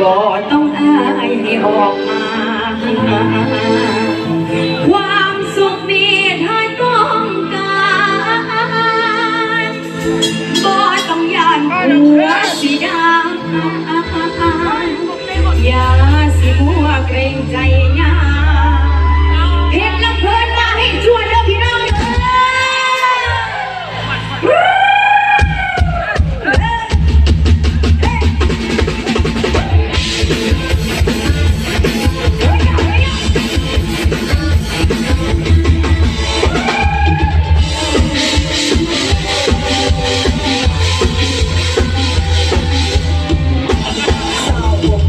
บ่ต้องอายให้ออกมา ความสุขมีท้าต้องการบ่ต้องยานหัวสีดา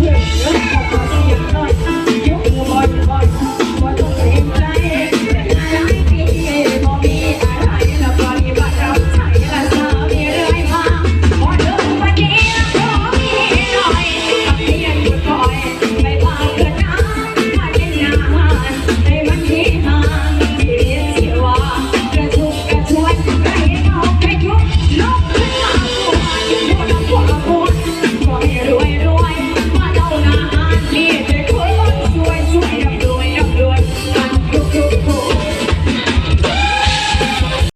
Ya, jelas.